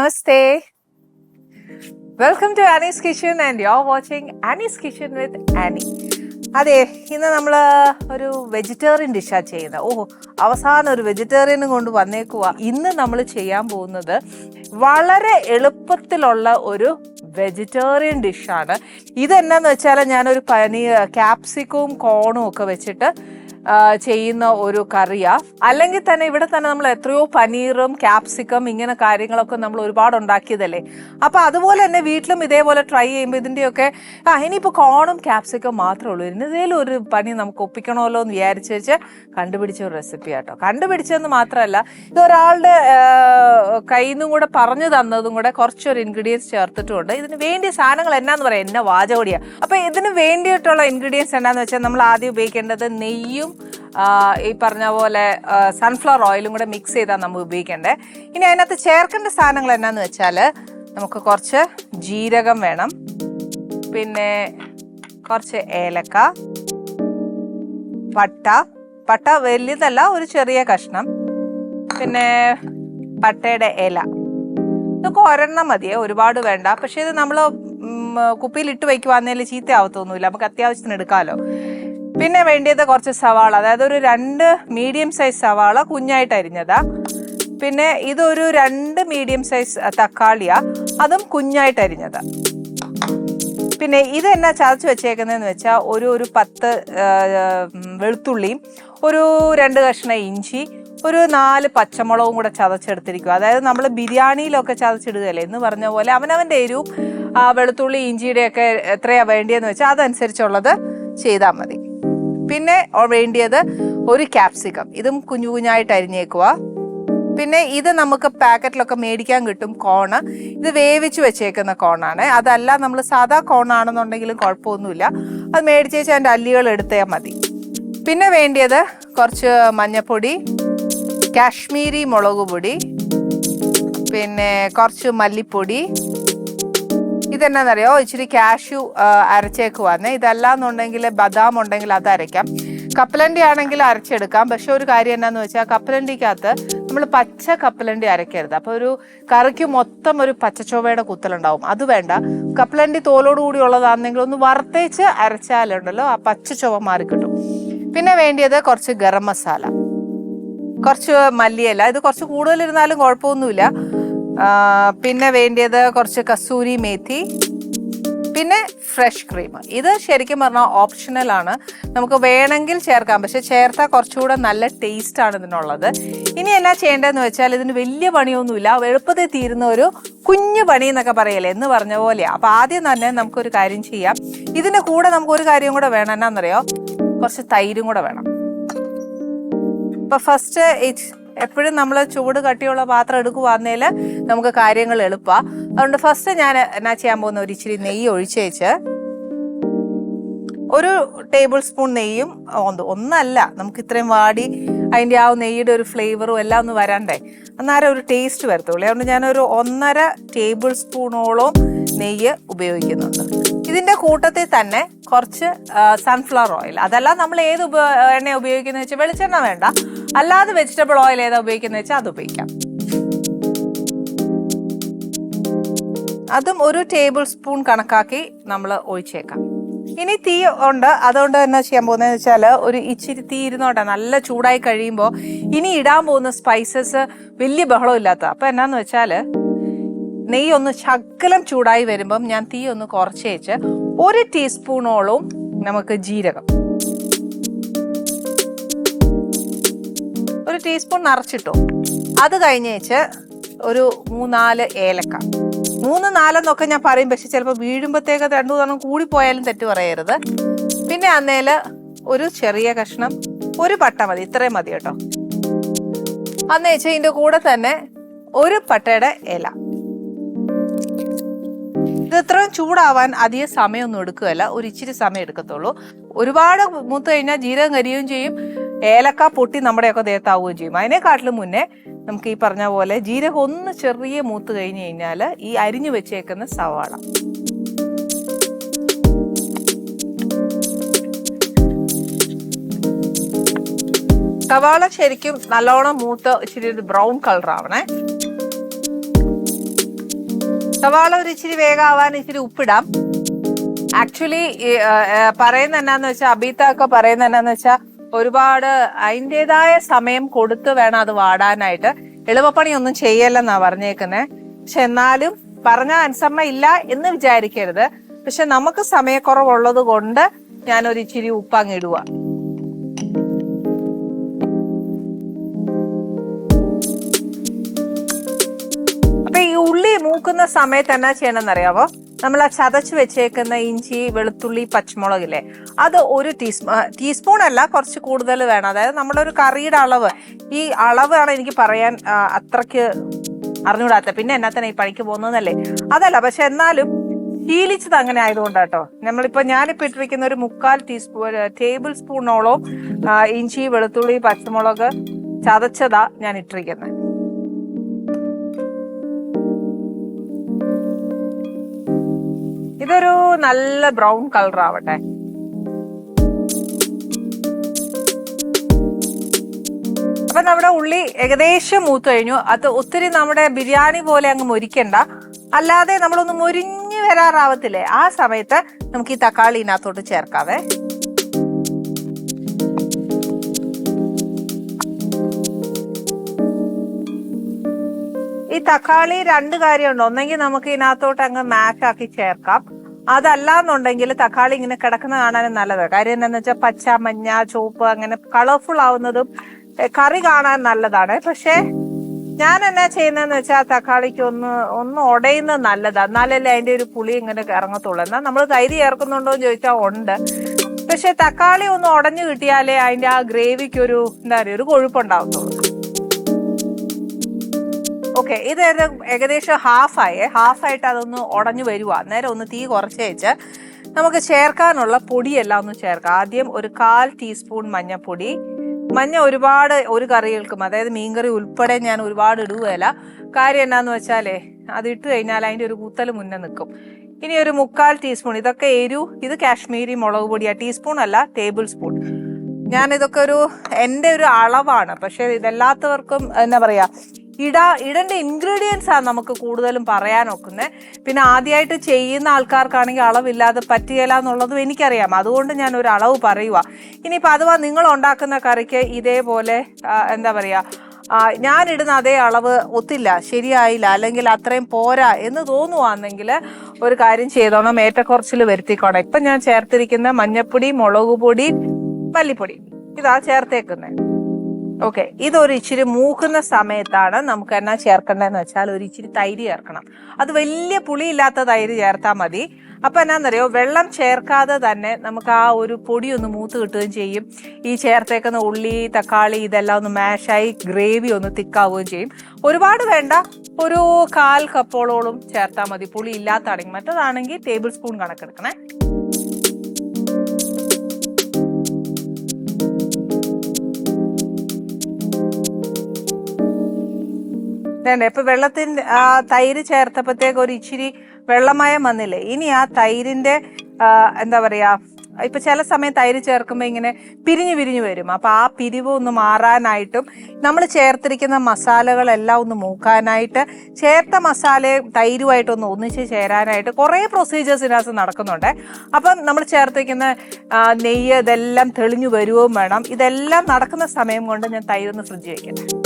Namaste. Welcome to Annie's kitchen and you are watching Annie's kitchen with Annie അതെ ഇന്ന് നമ്മൾ ഒരു vegetarian ഡിഷാണ് ചെയ്യുന്നത് ഓ അവസാനം ഒരു വെജിറ്റേറിയനും കൊണ്ട് വന്നേക്കുക ഇന്ന് നമ്മൾ ചെയ്യാൻ പോകുന്നത് വളരെ എളുപ്പത്തിലുള്ള ഒരു വെജിറ്റേറിയൻ ഡിഷാണ് ഇതെന്നാന്ന് വെച്ചാൽ ഞാനൊരു പനി ക്യാപ്സിക്കവും കോണും ഒക്കെ വെച്ചിട്ട് ചെയ്യുന്ന ഒരു കറിയാ. അല്ലെങ്കിൽ തന്നെ ഇവിടെ തന്നെ നമ്മൾ എത്രയോ പനീറും ക്യാപ്സിക്കം ഇങ്ങനെ കാര്യങ്ങളൊക്കെ നമ്മൾ ഒരുപാട് ഉണ്ടാക്കിയതല്ലേ. അപ്പൊ അതുപോലെ തന്നെ വീട്ടിലും ഇതേപോലെ ട്രൈ ചെയ്യുമ്പോൾ ഇതിന്റെയൊക്കെ ആ ഇനിയിപ്പോൾ കോണും ക്യാപ്സിക്കം മാത്രമേ ഉള്ളൂ. ഇതിനേലും ഒരു പനി നമുക്ക് ഒപ്പിക്കണമല്ലോ എന്ന് വിചാരിച്ച് വെച്ച് കണ്ടുപിടിച്ച ഒരു റെസിപ്പി ആട്ടോ. കണ്ടുപിടിച്ചതെന്ന് മാത്രമല്ല ഇത് ഒരാളുടെ കയ്യിൽ നിന്നും കൂടെ പറഞ്ഞു തന്നതും കൂടെ കുറച്ചൊരു ഇൻഗ്രീഡിയൻസ് ചേർത്തിട്ടുണ്ട് ഇതിന് വേണ്ടിയ സാധനങ്ങൾ എന്നാന്ന് പറയാം? എന്നെ വാചകോടിയാണ് അപ്പൊ ഇതിന് വേണ്ടിയിട്ടുള്ള ഇൻഗ്രീഡിയൻസ് എന്നാന്ന് വെച്ചാൽ നമ്മൾ ആദ്യം ഉപയോഗിക്കേണ്ടത് നെയ്യും ആ, ഈ പറഞ്ഞ പോലെ സൺഫ്ലവർ ഓയിലും കൂടെ മിക്സ് ചെയ്താണ് നമ്മൾ ഉപയോഗിക്കേണ്ടത് ഇനി അതിനകത്ത് ചേർക്കേണ്ട സാധനങ്ങൾ എന്നാന്ന് വെച്ചാൽ നമുക്ക് കുറച്ച് ജീരകം വേണം. പിന്നെ കുറച്ച് ഏലക്ക പട്ട. പട്ട വലിയതല്ല ഒരു ചെറിയ കഷ്ണം. പിന്നെ പട്ടയുടെ ഇല. ഇതൊക്കെ ഒരെണ്ണം മതിയേ ഒരുപാട് വേണ്ട. പക്ഷേ ഇത് നമ്മൾ കുപ്പിയിൽ ഇട്ട് വയ്ക്കുവാന്നേൽ ചീത്ത ആവത്തൊന്നുമില്ല നമുക്ക് അത്യാവശ്യത്തിന് എടുക്കാമല്ലോ പിന്നെ വേണ്ടിയത് കുറച്ച് സവാള. അതായത് ഒരു രണ്ട് മീഡിയം സൈസ് സവാള കുഞ്ഞായിട്ട് അരിഞ്ഞതാ. പിന്നെ ഇതൊരു രണ്ട് മീഡിയം സൈസ് തക്കാളിയാ. അതും കുഞ്ഞായിട്ട് അരിഞ്ഞതാ. പിന്നെ ഇത് എന്നാ ചതച്ച് വെച്ചേക്കുന്നതെന്ന് വെച്ചാൽ ഒരു ഒരു പത്ത് വെളുത്തുള്ളിയും ഒരു രണ്ട് കഷ്ണം ഇഞ്ചി ഒരു നാല് പച്ചമുളകും കൂടെ ചതച്ചെടുത്തിരിക്കും അതായത് നമ്മൾ ബിരിയാണിയിലൊക്കെ ചതച്ചിടുകയല്ലേ? എന്ന് പറഞ്ഞ പോലെ അവനവന്റെ എരിവും വെളുത്തുള്ളി ഇഞ്ചിയുടെയൊക്കെ എത്രയാണ് വേണ്ടിയെന്ന് വെച്ചാൽ അതനുസരിച്ചുള്ളത് ചെയ്താൽ മതി. പിന്നെ വേണ്ടിയത് ഒരു ക്യാപ്സിക്കം ഇതും കുഞ്ഞു കുഞ്ഞായിട്ട് അരിഞ്ഞേക്കുക പിന്നെ ഇത് നമുക്ക് പാക്കറ്റിലൊക്കെ മേടിക്കാൻ കിട്ടും കോണ് ഇത് വേവിച്ച് വെച്ചേക്കുന്ന കോണാണ് അതല്ല നമ്മൾ സാധാ കോണാണെന്നുണ്ടെങ്കിലും കുഴപ്പമൊന്നുമില്ല. അത് മേടിച്ച് വെച്ചാൽ അതിന്റെ അല്ലികൾ എടുത്താൽ മതി. പിന്നെ വേണ്ടിയത് കുറച്ച് മഞ്ഞപ്പൊടി കാശ്മീരി മുളക് പൊടി പിന്നെ കുറച്ച് മല്ലിപ്പൊടി ഇതെന്നാന്നറിയോ? ഇച്ചിരി കാഷ്യു അരച്ചേക്കുവാന്ന് ഇതല്ലാന്നുണ്ടെങ്കിൽ ബദാം ഉണ്ടെങ്കിൽ അത് അരയ്ക്കാം. കപ്പലണ്ടി ആണെങ്കിൽ അരച്ചെടുക്കാം. പക്ഷെ ഒരു കാര്യം എന്നാന്ന് വെച്ചാൽ കപ്പലണ്ടിക്കകത്ത് നമ്മൾ പച്ച കപ്പലണ്ടി അരയ്ക്കരുത്. അപ്പോൾ ഒരു കറിക്ക് മൊത്തം ഒരു പച്ചച്ചൊവയുടെ കുത്തലുണ്ടാവും. അത് വേണ്ട. കപ്പലണ്ടി തോലോട് കൂടി ഉള്ളതാണെങ്കിൽ ഒന്ന് വറുത്തേച്ച് അരച്ചാലുണ്ടല്ലോ ആ പച്ച ചൊവ മാറി കിട്ടും. പിന്നെ വേണ്ടിയത് കുറച്ച് ഗരം മസാല. കുറച്ച് മല്ലിയില. ഇത് കുറച്ച് കൂടുതലിരുന്നാലും കുഴപ്പമൊന്നുമില്ല. പിന്നെ വേണ്ടിയത് കുറച്ച് കസൂരി മേത്തി പിന്നെ ഫ്രഷ് ക്രീം. ഇത് ശരിക്കും പറഞ്ഞാൽ ഓപ്ഷണൽ ആണ്. നമുക്ക് വേണമെങ്കിൽ ചേർക്കാം. പക്ഷെ ചേർത്താൽ കുറച്ചുകൂടെ നല്ല ടേസ്റ്റ് ആണ് ഇതിനുള്ളത്. ഇനി എന്നാ ചെയ്യേണ്ടതെന്ന് വെച്ചാൽ ഇതിന് വലിയ പണിയൊന്നുമില്ല. എളുപ്പത്തിൽ തീരുന്ന ഒരു കുഞ്ഞു പണി എന്നൊക്കെ പറയല്ലേ? എന്ന് പറഞ്ഞ പോലെയാണ് അപ്പൊ ആദ്യം തന്നെ നമുക്കൊരു കാര്യം ചെയ്യാം. ഇതിന് കൂടെ നമുക്ക് ഒരു കാര്യം കൂടെ വേണം. എന്നാന്നറിയോ? കുറച്ച് തൈരും കൂടെ വേണം. ഇപ്പൊ ഫസ്റ്റ് എപ്പോഴും നമ്മൾ ചൂട് കട്ടിയുള്ള പാത്രം എടുക്കുവാന്നേൽ നമുക്ക് കാര്യങ്ങൾ എളുപ്പമാണ് അതുകൊണ്ട് ഫസ്റ്റ് ഞാൻ എന്നാ ചെയ്യാൻ പോകുന്ന? ഒരു ഇച്ചിരി നെയ്യ് ഒഴിച്ചേച്ച് ഒരു ടേബിൾ സ്പൂൺ നെയ്യും ഒന്ന് ഒന്നല്ല നമുക്ക് ഇത്രയും വാടി അതിന്റെ ആ നെയ്യുടെ ഒരു ഫ്ലേവറും എല്ലാം ഒന്ന് വരണ്ടേ? അന്നേരം ഒരു ടേസ്റ്റ് വരത്തുള്ളൂ. അതുകൊണ്ട് ഞാനൊരു ഒന്നര ടേബിൾ സ്പൂണോളം നെയ്യ് ഉപയോഗിക്കുന്നുണ്ട്. ഇതിന്റെ കൂട്ടത്തിൽ തന്നെ കുറച്ച് സൺഫ്ലവർ ഓയിൽ അതല്ല നമ്മൾ ഏത് ഉപ എണ്ണ ഉപയോഗിക്കുന്നത് വെച്ചാൽ വെളിച്ചെണ്ണ വേണ്ട. അല്ലാതെ വെജിറ്റബിൾ ഓയിൽ ഏതാ ഉപയോഗിക്കുന്നത് വെച്ചാൽ അത് ഉപയോഗിക്കാം. അതും ഒരു ടേബിൾ സ്പൂൺ കണക്കാക്കി നമ്മൾ ഒഴിച്ചേക്കാം. ഇനി തീ ഉണ്ട്. അതുകൊണ്ട് എന്നാ ചെയ്യാൻ പോകുന്നത് വെച്ചാൽ ഒരു ഇച്ചിരി തീ ഇരുന്നോട്ടെ. നല്ല ചൂടായി കഴിയുമ്പോൾ ഇനി ഇടാൻ പോകുന്ന സ്പൈസസ് വലിയ ബഹളം ഇല്ലാത്ത അപ്പം എന്നാന്ന് വെച്ചാൽ നെയ്യ് ഒന്ന് ശകലം ചൂടായി വരുമ്പം ഞാൻ തീ ഒന്ന് കുറച്ച് വെച്ച് ഒരു ടീസ്പൂണോളം നമുക്ക് ജീരകം. ടീസ്പൂൺ നിറച്ചിട്ടു. അത് കഴിഞ്ഞേച്ച് ഒരു മൂന്നാൽ ഏലക്ക. മൂന്ന് നാലെന്നൊക്കെ ഞാൻ പറയും പക്ഷെ ചിലപ്പോൾ വീഴുമ്പോഴത്തേക്ക് രണ്ടു മൂന്നെണ്ണം കൂടിപ്പോയാലും തെറ്റ് പറയരുത്. പിന്നെ അന്നേൽ ഒരു ചെറിയ കഷ്ണം ഒരു പട്ട മതി ഇത്രയും മതി കേട്ടോ. അന്ന് വെച്ച ഇതിന്റെ കൂടെ തന്നെ ഒരു പട്ടയുടെ ഇല. ഇത് ഇത്രയും ചൂടാവാൻ അധികം സമയമൊന്നും എടുക്കുകയല്ല ഒരു ഇച്ചിരി സമയം എടുക്കത്തുള്ളൂ. ഒരുപാട് മൂത്ത് കഴിഞ്ഞാൽ ജീരകം കരിയുകയും ചെയ്യും. ഏലക്ക പൊട്ടി നമ്മുടെയൊക്കെ ദേഹത്താവുകയും ചെയ്യും. അതിനെക്കാട്ടിലും മുന്നേ നമുക്ക് ഈ പറഞ്ഞ പോലെ ജീരകം ഒന്ന് ചെറിയ മൂത്ത് കഴിഞ്ഞ് കഴിഞ്ഞാൽ ഈ അരിഞ്ഞു വെച്ചേക്കുന്ന സവാള. സവാള ശരിക്കും നല്ലോണം മൂത്ത് ഇച്ചിരി ഒരു ബ്രൗൺ കളർ ആവണേ സവാള ഒരു ഇച്ചിരി വേഗമാവാൻ ഇച്ചിരി ഉപ്പിടാം. ആക്ച്വലി പറയുന്ന എന്നാന്ന് വെച്ചാൽ അബീത്ത ഒക്കെ പറയുന്ന എന്നാന്ന് വെച്ചാൽ ഒരുപാട് അതിന്റെതായ സമയം കൊടുത്ത് വേണം അത് വാടാനായിട്ട്. എളുപ്പപ്പണിയൊന്നും ചെയ്യല്ലെന്നാ പറഞ്ഞേക്കുന്നത് പക്ഷെ എന്നാലും പറഞ്ഞ അനുസരണ ഇല്ല എന്ന് വിചാരിക്കരുത്. പക്ഷെ നമുക്ക് സമയക്കുറവുള്ളത് കൊണ്ട് ഇച്ചിരി ഉപ്പ് മൂക്കുന്ന സമയത്ത് എന്നാ ചെയ്യണമെന്ന് അറിയാവോ നമ്മൾ ആ ചതച്ച് വെച്ചേക്കുന്ന ഇഞ്ചി വെളുത്തുള്ളി പച്ചമുളകില്ലേ അത് ഒരു ടീസ്പൂ ടീസ്പൂൺ അല്ല കുറച്ച് കൂടുതൽ വേണം. അതായത് നമ്മുടെ ഒരു കറിയുടെ അളവ്. ഈ അളവാണ് എനിക്ക് പറയാൻ അത്രയ്ക്ക് അറിഞ്ഞുകൂടാത്ത പിന്നെ എന്നാ തന്നെ ഈ പണിക്ക് പോകുന്നതല്ലേ? അതല്ല പക്ഷെ എന്നാലും ശീലിച്ചത് അങ്ങനെ ആയതുകൊണ്ടാട്ടോ. നമ്മളിപ്പോ ഞാനിപ്പോ ഇട്ടിരിക്കുന്ന ഒരു മുക്കാൽ ടീസ്പൂൺ ടേബിൾ സ്പൂണോളം ഇഞ്ചി വെളുത്തുള്ളി പച്ചമുളക് ചതച്ചതാ ഞാൻ ഇട്ടിരിക്കുന്നത്. ഇതൊരു നല്ല ബ്രൗൺ കളർ ആവട്ടെ അപ്പൊ നമ്മുടെ ഉള്ളി ഏകദേശം മൂത്ത് കഴിഞ്ഞു. അത് ഒത്തിരി നമ്മുടെ ബിരിയാണി പോലെ അങ്ങ് മുരിക്കണ്ട. അല്ലാതെ നമ്മളൊന്ന് മുരിഞ്ഞു വരാറാവത്തില്ലേ? ആ സമയത്ത് നമുക്ക് ഈ തക്കാളി ഇതിനകത്തോട്ട് ചേർക്കാവേ. ഈ തക്കാളി രണ്ട് കാര്യമുണ്ട്. ഒന്നെങ്കിൽ നമുക്ക് ഇതിനകത്തോട്ട് അങ്ങ് മാഷ് ആക്കി ചേർക്കാം. അതല്ല എന്നുണ്ടെങ്കിൽ തക്കാളി ഇങ്ങനെ കിടക്കുന്ന കാണാനും നല്ലതാണ് കാര്യം എന്താണെന്ന് വെച്ചാൽ പച്ച മഞ്ഞ ചുവപ്പ് അങ്ങനെ കളർഫുൾ ആവുന്നതും കറി കാണാൻ നല്ലതാണ്. പക്ഷേ ഞാൻ എന്നാ ചെയ്യുന്നതെന്ന് വെച്ചാൽ തക്കാളിക്ക് ഒന്ന് ഒന്ന് ഉടയുന്നത് നല്ലതാണ് എന്നാലല്ലേ അതിന്റെ ഒരു പുളി ഇങ്ങനെ ഇറങ്ങത്തുള്ളൂ. എന്നാൽ നമ്മൾ തൈര് ചേർക്കുന്നുണ്ടോ എന്ന് ചോദിച്ചാൽ ഉണ്ട്. പക്ഷെ തക്കാളി ഒന്ന് ഉടഞ്ഞു കിട്ടിയാലേ അതിന്റെ ആ ഗ്രേവിക്ക് ഒരു എന്താ പറയുക ഒരു കൊഴുപ്പുണ്ടാവത്തുള്ളൂ ഓക്കെ ഇത് ഏകദേശം ഹാഫായേ ഹാഫായിട്ട് അതൊന്ന് ഉടഞ്ഞു വരുക നേരെ ഒന്ന് തീ കുറച്ച് വെച്ച് നമുക്ക് ചേർക്കാനുള്ള പൊടിയെല്ലാം ഒന്ന് ചേർക്കാം. ആദ്യം ഒരു കാൽ ടീസ്പൂൺ മഞ്ഞപ്പൊടി. മഞ്ഞ ഒരുപാട് ഒരു കറികൾക്കും അതായത് മീൻകറി ഉൾപ്പെടെ ഞാൻ ഒരുപാട് ഇടുകയല്ല. കാര്യം എന്നാന്ന് വെച്ചാലേ അത് ഇട്ട് കഴിഞ്ഞാൽ അതിന്റെ ഒരു കൂത്തൽ മുന്നേ നിൽക്കും ഇനി ഒരു മുക്കാൽ ടീസ്പൂൺ ഇതൊക്കെ എരു ഇത് കാശ്മീരി മുളക് പൊടിയാ. ടീസ്പൂൺ അല്ല ടേബിൾ സ്പൂൺ ഞാൻ ഇതൊക്കെ ഒരു എന്റെ ഒരു അളവാണ്. പക്ഷെ ഇതല്ലാത്തവർക്കും എന്താ പറയാ ഇടാ ഇടേണ്ട ഇൻഗ്രീഡിയൻസ് ആണ് നമുക്ക് കൂടുതലും പറയാൻ ഒക്കുന്നത് പിന്നെ ആദ്യമായിട്ട് ചെയ്യുന്ന ആൾക്കാർക്കാണെങ്കിൽ അളവില്ലാതെ പറ്റിയല്ല എന്നുള്ളതും എനിക്കറിയാം. അതുകൊണ്ട് ഞാൻ ഒരു അളവ് പറയുക ഇനിയിപ്പോൾ അഥവാ നിങ്ങൾ ഉണ്ടാക്കുന്ന കറിക്ക് ഇതേപോലെ എന്താ പറയുക ഞാനിടുന്ന അതേ അളവ് ഒത്തില്ല ശരിയായില്ല അല്ലെങ്കിൽ അത്രയും പോരാ എന്ന് തോന്നുവാണെങ്കിൽ ഒരു കാര്യം ചെയ്തോണം. ഏറ്റക്കുറച്ചിൽ വരുത്തിക്കോണം. ഇപ്പം ഞാൻ ചേർത്തിരിക്കുന്ന മഞ്ഞപ്പൊടി മുളക് പൊടി മല്ലിപ്പൊടി. ഇതാ ചേർത്തേക്കുന്നത് ഓക്കെ ഇതൊരു ഇച്ചിരി മൂക്കുന്ന സമയത്താണ് നമുക്ക് എന്നാ ചേർക്കേണ്ടതെന്ന് വെച്ചാൽ ഒരു ഇച്ചിരി തൈര് ചേർക്കണം. അത് വലിയ പുളിയില്ലാത്ത തൈര് ചേർത്താൽ മതി. അപ്പൊ എന്നാന്നറിയോ വെള്ളം ചേർക്കാതെ തന്നെ നമുക്ക് ആ ഒരു പൊടി ഒന്ന് മൂത്ത് കിട്ടുകയും ചെയ്യും. ഈ ചേർത്തേക്കുന്ന ഉള്ളി തക്കാളി ഇതെല്ലാം ഒന്ന് മാഷായി ഗ്രേവി ഒന്ന് തിക്കാവുകയും ചെയ്യും. ഒരുപാട് വേണ്ട ഒരു കാൽ കപ്പോളോളം ചേർത്താൽ മതി. പുളി ഇല്ലാത്താണെങ്കിൽ മറ്റേതാണെങ്കിൽ ടേബിൾ സ്പൂൺ കണക്കെടുക്കണേ. വേണ്ട ഇപ്പൊ വെള്ളത്തിന്റെ ആ തൈര് ചേർത്തപ്പോഴത്തേക്ക് ഒരു ഇച്ചിരി വെള്ളമയം വന്നില്ലേ? ഇനി ആ തൈരിന്റെ എന്താ പറയാ ഇപ്പൊ ചില സമയം തൈര് ചേർക്കുമ്പോൾ ഇങ്ങനെ പിരിഞ്ഞു പിരിഞ്ഞു വരും. അപ്പൊ ആ പിരിവ് ഒന്ന് മാറാനായിട്ടും നമ്മൾ ചേർത്തിരിക്കുന്ന മസാലകളെല്ലാം ഒന്ന് മൂക്കാനായിട്ട് ചേർത്ത മസാലയും തൈരുമായിട്ട് ഒന്ന് ഒന്നിച്ച് ചേരാനായിട്ട് കുറേ പ്രൊസീജിയേഴ്സ് ഇതിനകത്ത് നടക്കുന്നുണ്ട്. അപ്പം നമ്മൾ ചേർത്തിരിക്കുന്ന നെയ്യ് ഇതെല്ലാം തെളിഞ്ഞു വരുകയും വേണം. ഇതെല്ലാം നടക്കുന്ന സമയം കൊണ്ട് ഞാൻ തൈരൊന്ന് ഫ്രിഡ്ജ് വെക്കട്ടെ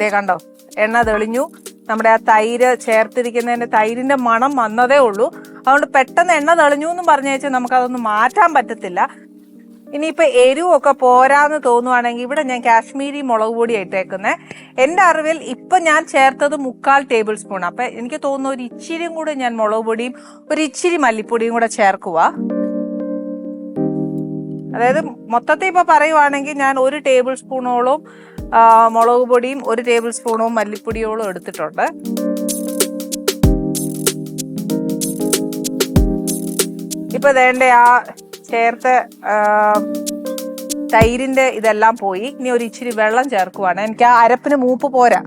ദേ കണ്ടോ? എണ്ണ തെളിഞ്ഞു. നമ്മുടെ ആ തൈര് ചേർത്തിരിക്കുന്നതിന്റെ തൈരിന്റെ മണം വന്നതേ ഉള്ളൂ. അതുകൊണ്ട് പെട്ടെന്ന് എണ്ണ തെളിഞ്ഞു എന്നും പറഞ്ഞു വെച്ചാൽ നമുക്കതൊന്നും മാറ്റാൻ പറ്റത്തില്ല. ഇനിയിപ്പോൾ എരിവൊക്കെ പോരാന്ന് തോന്നുവാണെങ്കിൽ ഇവിടെ ഞാൻ കാശ്മീരി മുളക് പൊടി ഇട്ടേക്കുന്നത് എന്റെ അറിവിൽ ഇപ്പം ഞാൻ ചേർത്തത് മുക്കാൽ ടേബിൾ സ്പൂൺ. അപ്പം എനിക്ക് തോന്നുന്നു ഒരു ഇച്ചിരിയും കൂടെ ഞാൻ മുളക് പൊടിയും ഒരു ഇച്ചിരി മല്ലിപ്പൊടിയും കൂടെ ചേർക്കുക. അതായത് മൊത്തത്തിൽ ഇപ്പൊ പറയുവാണെങ്കിൽ ഞാൻ ഒരു ടേബിൾ സ്പൂണോളം മുളക് പൊടിയും ഒരു ടേബിൾ സ്പൂണും മല്ലിപ്പൊടിയോളം എടുത്തിട്ടുണ്ട്. ഇപ്പൊ വേണ്ട ആ ചേർത്ത് തൈരിന്റെ ഇതെല്ലാം പോയി. ഇനി ഒരു ഇച്ചിരി വെള്ളം ചേർക്കുവാണ്. എനിക്ക് ആ അരപ്പിന് മൂപ്പ് പോരാ.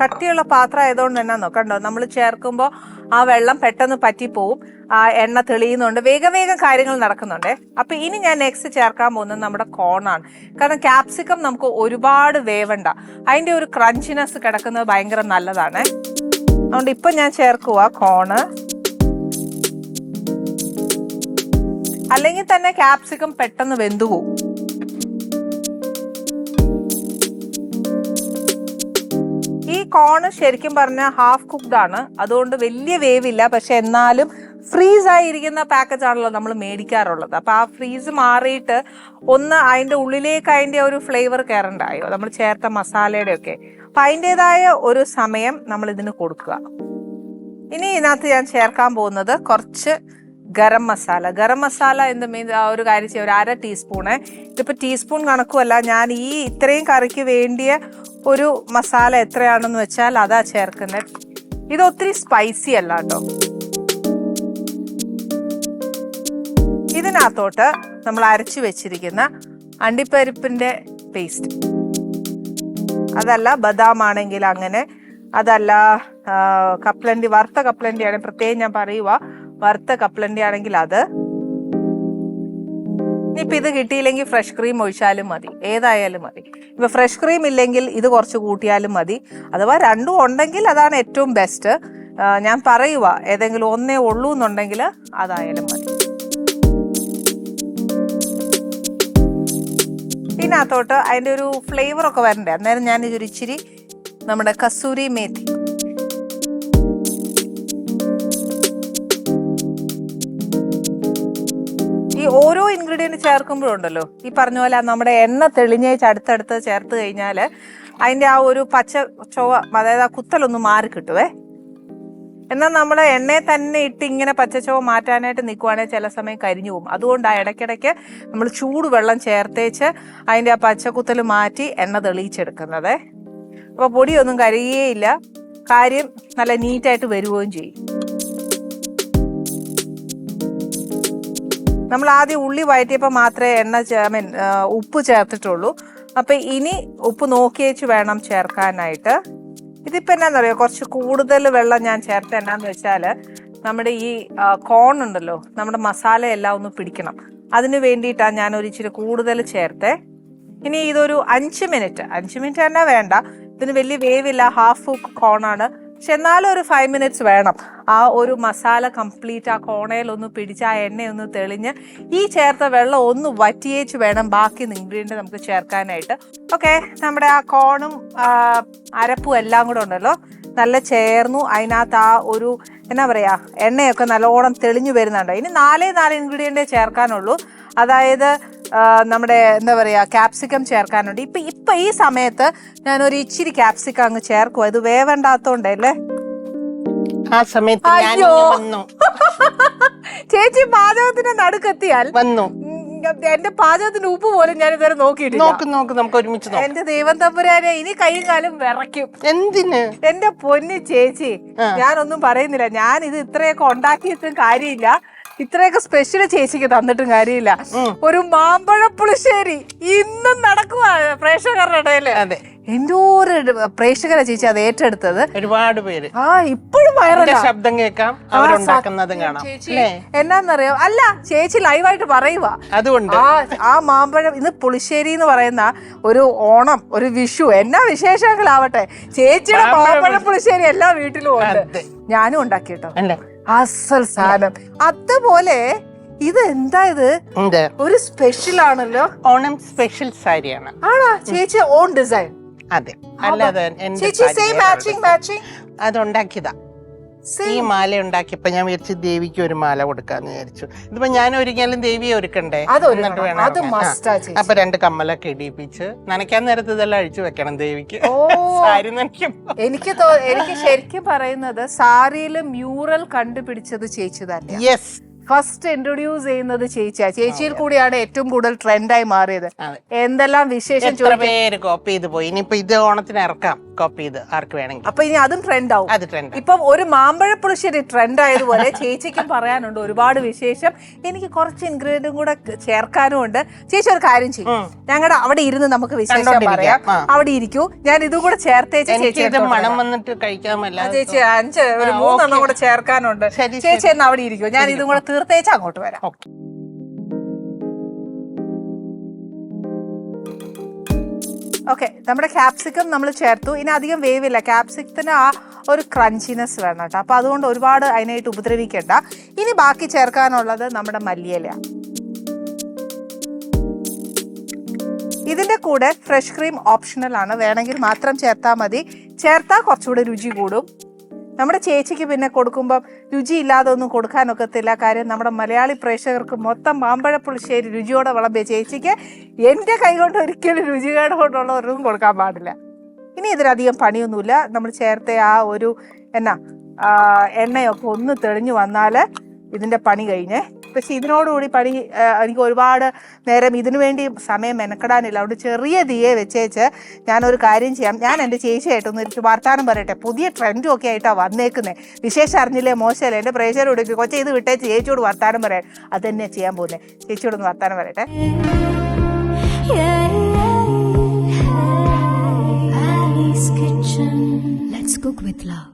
കട്ടിയുള്ള പാത്രം ആയതുകൊണ്ട് തന്നെ കണ്ടോ നമ്മൾ ചേർക്കുമ്പോൾ ആ വെള്ളം പെട്ടെന്ന് പറ്റിപ്പോവും. ആ എണ്ണ തെളിയുന്നുണ്ട്. വേഗം വേഗം കാര്യങ്ങൾ നടക്കുന്നുണ്ട്. അപ്പൊ ഇനി ഞാൻ നെക്സ്റ്റ് ചേർക്കാൻ പോകുന്നത് നമ്മുടെ കോണാണ് കാരണം ക്യാപ്സിക്കം നമുക്ക് ഒരുപാട് വേവണ്ട. അതിന്റെ ഒരു ക്രഞ്ചിനെസ് കിടക്കുന്നത് ഭയങ്കര നല്ലതാണ്. അതുകൊണ്ട് ഇപ്പൊ ഞാൻ ചേർക്കുക കോണ് അല്ലെങ്കിൽ തന്നെ ക്യാപ്സിക്കം പെട്ടെന്ന് വെന്തുപോകും കോണ് ശരിക്കും പറഞ്ഞാൽ ഹാഫ് കുക്ക്ഡ് ആണ്. അതുകൊണ്ട് വലിയ വേവില്ല പക്ഷെ എന്നാലും ഫ്രീസ് ആയിരിക്കുന്ന പാക്കറ്റ് ആണല്ലോ നമ്മൾ മേടിക്കാറുള്ളത്. അപ്പൊ ആ ഫ്രീസ് മാറിയിട്ട് ഒന്ന് അതിന്റെ ഉള്ളിലേക്ക് അതിന്റെ ഒരു ഫ്ലേവർ കയറണ്ടായോ നമ്മൾ ചേർത്ത മസാലയുടെ ഒക്കെ. അപ്പൊ അതിന്റെതായ ഒരു സമയം നമ്മൾ ഇതിന് കൊടുക്കുക. ഇനി ഇതിനകത്ത് ഞാൻ ചേർക്കാൻ പോകുന്നത് കുറച്ച് ഗരം മസാല. ഗരം മസാല എന്ന് മീൻ? ആ ഒരു കാര്യം ചെയ്യാം. ഒരു അര ടീസ്പൂണ് ഇതിപ്പോൾ ടീസ്പൂൺ കണക്കുമല്ല. ഞാൻ ഈ ഇത്രയും കറിക്ക് വേണ്ടിയ ഒരു മസാല എത്രയാണെന്ന് വെച്ചാൽ അതാ ചേർക്കുന്നത് ഇത് ഒത്തിരി സ്പൈസി അല്ല കേട്ടോ. ഇതിനകത്തോട്ട് നമ്മൾ അരച്ചു വെച്ചിരിക്കുന്ന അണ്ടിപ്പരിപ്പിന്റെ പേസ്റ്റ് അതല്ല ബദാം ആണെങ്കിൽ അങ്ങനെ. അതല്ല കപ്ലണ്ടി വറുത്ത കപ്പലണ്ടി ആണെങ്കിൽ പ്രത്യേകം ഞാൻ പറയുക വറുത്ത കപ്പലണ്ടി ആണെങ്കിൽ അത്. ഇനിയിപ്പോൾ ഇത് കിട്ടിയില്ലെങ്കിൽ ഫ്രഷ് ക്രീം ഒഴിച്ചാലും മതി. ഏതായാലും മതി. ഇപ്പോൾ ഫ്രഷ് ക്രീം ഇല്ലെങ്കിൽ ഇത് കുറച്ച് കൂട്ടിയാലും മതി. അഥവാ രണ്ടും ഉണ്ടെങ്കിൽ അതാണ് ഏറ്റവും ബെസ്റ്റ് ഞാൻ പറയുക ഏതെങ്കിലും ഒന്നേ ഉള്ളൂ എന്നുണ്ടെങ്കിൽ അതായാലും മതി. ഇതിനകത്തോട്ട് അതിന്റെ ഒരു ഫ്ലേവറൊക്കെ വരണ്ടേ? അന്നേരം ഞാൻ ഇതൊരു നമ്മുടെ കസൂരി മേത്തി. ഇൻഗ്രീഡിയന്റ് ചേർക്കുമ്പോഴുണ്ടല്ലോ. ഈ പറഞ്ഞ പോലെ നമ്മുടെ എണ്ണ തെളിഞ്ഞേച്ച് അടുത്തടുത്ത് ചേർത്ത് കഴിഞ്ഞാൽ അതിന്റെ ആ ഒരു പച്ച ചൊവ അതായത് ആ കുത്തലൊന്ന് മാറി കിട്ടുവേ. എന്നാൽ നമ്മൾ എണ്ണയെ തന്നെ ഇട്ട് ഇങ്ങനെ പച്ചച്ചോവ മാറ്റാനായിട്ട് നിൽക്കുവാണെങ്കിൽ ചില സമയം കരിഞ്ഞു പോകും. അതുകൊണ്ട് ആ ഇടയ്ക്കിടയ്ക്ക് നമ്മൾ ചൂടുവെള്ളം ചേർത്തേച്ച് അതിന്റെ ആ പച്ചക്കുത്തൽ മാറ്റി എണ്ണ തെളിയിച്ചെടുക്കുന്നത്. അപ്പോൾ പൊടിയൊന്നും കരിയുകയില്ല കാര്യം നല്ല നീറ്റായിട്ട് വരുകയും ചെയ്യും. നമ്മൾ ആദ്യം ഉള്ളി വഴറ്റിയപ്പോൾ മാത്രമേ എണ്ണ ചേ- മീൻ ഉപ്പ് ചേർത്തിട്ടുള്ളൂ. അപ്പം ഇനി ഉപ്പ് നോക്കിയേച്ച് വേണം ചേർക്കാനായിട്ട്. ഇതിപ്പോൾ എന്നാന്നറിയോ? കുറച്ച് കൂടുതൽ വെള്ളം ഞാൻ ചേർത്ത് എന്നാന്ന് വെച്ചാൽ നമ്മുടെ ഈ കോൺ ഉണ്ടല്ലോ നമ്മുടെ മസാല എല്ലാം ഒന്ന് പിടിക്കണം. അതിന് വേണ്ടിയിട്ടാണ് ഞാൻ ഒരു ഇച്ചിരി കൂടുതൽ ചേർത്തേ. ഇനി ഇതൊരു അഞ്ച് മിനിറ്റ് അഞ്ച് മിനിറ്റ് തന്നെ വേണ്ട. ഇതിന് വലിയ വേവില്ല ഹാഫ് കോണാണ് പക്ഷെ എന്നാലും ഒരു ഫൈവ് മിനിറ്റ്സ് വേണം. ആ ഒരു മസാല കംപ്ലീറ്റ് ആ കോണയിൽ ഒന്ന് പിടിച്ച് ആ എണ്ണയൊന്ന് തെളിഞ്ഞ് ഈ ചേർത്ത വെള്ളം ഒന്ന് വറ്റിയേച്ച് വേണം ബാക്കി ഇൻഗ്രീഡിയന്റ് നമുക്ക് ചേർക്കാനായിട്ട്. ഓക്കെ നമ്മുടെ ആ കോണും അരപ്പും എല്ലാം കൂടെ ഉണ്ടല്ലോ. നല്ല ചേർന്നു അതിനകത്ത് ആ ഒരു എന്നാ പറയുക എണ്ണയൊക്കെ നല്ലോണം തെളിഞ്ഞു വരുന്നുണ്ട്. ഇനി നാലേ നാല് ഇൻഗ്രീഡിയന്റേ ചേർക്കാനുള്ളൂ. അതായത് നമ്മുടെ എന്താ പറയുക ക്യാപ്സിക്കം ചേർക്കാനുണ്ട്. ഇപ്പൊ ഇപ്പൊ ഈ സമയത്ത് ഞാൻ ഒരു ഇച്ചിരി ക്യാപ്സിക്കം അങ്ങ് ചേർക്കും ഇത് വേവണ്ടാത്തോണ്ടല്ലേ? ആ സമയത്ത് അയ്യോ. ചേച്ചി പാചകത്തിന്റെ നടുക്കെത്തിയാൽ വന്നു. എന്റെ പാചകത്തിന് ഉപ്പ് പോലും ഞാൻ ഇതുവരെ നോക്കിയിട്ടില്ല. നോക്ക് നോക്ക് നമുക്ക് ഒരുമിച്ച് നോക്കാം. എന്റെ ദൈവം തമ്പുരാനെ ഇനി കൈയും കാലും വിറയ്ക്കും. എന്തിന്? എന്റെ പൊന്ന് ചേച്ചി. ഞാനൊന്നും പറയുന്നില്ല. ഞാൻ ഇത് ഇത്രയൊക്കെ ഉണ്ടാക്കിയിട്ടും കാര്യമില്ല. ഇത്രയൊക്കെ സ്പെഷ്യൽ ചേച്ചിക്ക് തന്നിട്ടും കാര്യമില്ല. ഒരു മാമ്പഴ പുളിശ്ശേരി ഇന്നും നടക്കുക പ്രേക്ഷകരുടെ ഇടയിൽ. അതെ. എന്തോ ഒരു പ്രേക്ഷകരെ ചേച്ചി അത് ഏറ്റെടുത്തത്? ഒരുപാട് പേര്. ആ ഇപ്പോഴും എന്റെ ശബ്ദം കേൾക്കാം. അവരുണ്ടാക്കുന്നതും കാണാം. എന്നാന്നറിയോ? അല്ല ചേച്ചി ലൈവായിട്ട് പറയുക അതുകൊണ്ട്. ആ മാമ്പഴം ഇന്ന് പുളിശ്ശേരി എന്ന് പറയുന്ന ഒരു ഓണം ഒരു വിഷു എന്നാ വിശേഷങ്ങളാവട്ടെ. ചേച്ചിയുടെ മാമ്പഴ പുളിശ്ശേരി എല്ലാ വീട്ടിലും ഉണ്ട്. ഞാനും ഉണ്ടാക്കിയിട്ടോ അല്ലേ? അസൽ സാധനം. അതുപോലെ ഇത് എന്താ ഇത്? ഒരു സ്പെഷ്യൽ ആണല്ലോ. ഓണം സ്പെഷ്യൽ സാരിയാണ്. ആണോ? ചേച്ചി ഓൺ ഡിസൈൻ അതെ. അല്ലാതെ അതുണ്ടാക്കിയതാ ചേച്ചി സെയിം മാച്ചിങ് മാച്ചിങ് അത് ഉണ്ടാക്കിയതാ ഈ മാല ഉണ്ടാക്കിയപ്പോ ഞാൻ വിചാരിച്ചു ദേവിക്ക് ഒരു മാല കൊടുക്കാന്ന് വിചാരിച്ചു. ഇതിപ്പോ ഞാൻ ഒരുങ്ങിയാലും ദേവിയെ ഒരുക്കണ്ടേ. എന്നിട്ട് വേണം. അപ്പൊ രണ്ട് കമ്മലൊക്കെ ഇടിപ്പിച്ച് നനയ്ക്കാൻ നേരത്ത് ഇതെല്ലാം അഴിച്ചു വെക്കണം ദേവിക്ക്. ഓ. സാരി നനയ്ക്കുമ്പോ. എനിക്ക് എനിക്ക് ശരിക്കും പറയുന്നത് സാരിയിൽ മ്യൂറൽ കണ്ടുപിടിച്ചത് ചേച്ചി തന്നെ യെസ് ഫസ്റ്റ് ഇൻട്രൊഡ്യൂസ് ചെയ്യുന്നത് ചേച്ചിയാ. ചേച്ചിയിൽ കൂടിയാണ് ഏറ്റവും കൂടുതൽ ട്രെൻഡായി മാറിയത്. എന്തെല്ലാം വിശേഷം പേര് കോപ്പി ചെയ്ത് പോയി? ഇനിയിപ്പോ ഇത് ഓണത്തിന് ഇറക്കാം. കോപ്പി ചെയ്ത് ആർക്ക് വേണമെങ്കിൽ അപ്പൊ ഇനി അതും ട്രെൻഡ് ആവും. അത് ട്രെൻഡ് ഇപ്പൊ ഒരു മാമ്പഴ പുളിശ്ശേരി ട്രെൻഡ് ആയതുപോലെ ചേച്ചിക്കും പറയാനുണ്ട് ഒരുപാട് വിശേഷം. എനിക്ക് കുറച്ച് ഇൻഗ്രീഡിയന്റും കൂടെ ചേർക്കാനും ഉണ്ട്. ചേച്ചി ഒരു കാര്യം ചെയ്യും. ഞങ്ങളുടെ അവിടെ ഇരുന്ന് നമുക്ക് വിശേഷം. പറയാം. അവിടെ ഇരിക്കൂ. ഞാൻ ഇതും കൂടെ ചേർത്തേച്ച് ചേച്ചി. മണം വന്നിട്ട് കഴിക്കാമല്ല ചേച്ചി അഞ്ച് ഒരു മൂന്നെണ്ണം കൂടെ ചേർക്കാനുണ്ട്. ചേച്ചി എന്നാ അവിടെ ഇരിക്കൂ. ഞാൻ ഇതും കൂടെ തീർത്തേച്ച് അങ്ങോട്ട് വരാം. ഓക്കെ. ഓക്കെ നമ്മുടെ ക്യാപ്സിക്കം നമ്മൾ ചേർത്തു. ഇനി അധികം വേവില്ല. ക്യാപ്സിക്കത്തിന് ആ ഒരു ക്രഞ്ചിനെസ് വേണം കേട്ടോ. അപ്പൊ അതുകൊണ്ട് ഒരുപാട് അതിനായിട്ട് ഉപദ്രവിക്കേണ്ട. ഇനി ബാക്കി ചേർക്കാനുള്ളത് നമ്മുടെ മല്ലിയില. ഇതിന്റെ കൂടെ ഫ്രഷ് ക്രീം ഓപ്ഷണൽ ആണ്. വേണമെങ്കിൽ മാത്രം ചേർത്താൽ മതി. ചേർത്താൽ കുറച്ചുകൂടി രുചി കൂടും. നമ്മുടെ ചേച്ചിക്ക് പിന്നെ കൊടുക്കുമ്പം രുചിയില്ലാതെ ഒന്നും കൊടുക്കാനൊക്കത്തില്ല. കാര്യം നമ്മുടെ മലയാളി പ്രേക്ഷകർക്ക് മൊത്തം മാമ്പഴ പുളിശ്ശേരി രുചിയോടെ വിളമ്പിയ ചേച്ചിക്ക് എന്റെ കൈകൊണ്ട് ഒരിക്കലും രുചികേട് കൊണ്ടുള്ള ഒന്നും കൊടുക്കാൻ പാടില്ല. ഇനി ഇതിലധികം പണിയൊന്നുമില്ല. നമ്മൾ ചേർത്തെ ആ ഒരു എന്നാ എണ്ണയൊക്കെ ഒന്ന് തെളിഞ്ഞു വന്നാൽ ഇതിന്റെ പണി കഴിഞ്ഞേ പക്ഷെ ഇതിനോടുകൂടി പണി എനിക്ക് ഒരുപാട് നേരം ഇതിനു വേണ്ടി സമയം മെനക്കെടാനില്ല. അതുകൊണ്ട് ചെറിയ തീയെ വെച്ചേച്ച് ഞാനൊരു കാര്യം ചെയ്യാം. ഞാൻ എന്റെ ചേച്ചിയായിട്ടൊന്ന് ഇരിച്ച് വർത്താനം പറയട്ടെ. പുതിയ ട്രെൻഡും ഒക്കെ ആയിട്ടാണ് വന്നേക്കുന്നത് വിശേഷം അറിഞ്ഞില്ലേ മോശമല്ലേ? എന്റെ പ്രേക്ഷകരോട് കൊച്ചെ ഇത് വിട്ടേച്ച് ചേച്ചിയോട് വർത്താനം പറയാൻ. അത് തന്നെ ചെയ്യാൻ പോകുന്നത് ചേച്ചിയോടൊന്ന് വർത്താനം പറയട്ടെ. Let's cook with love.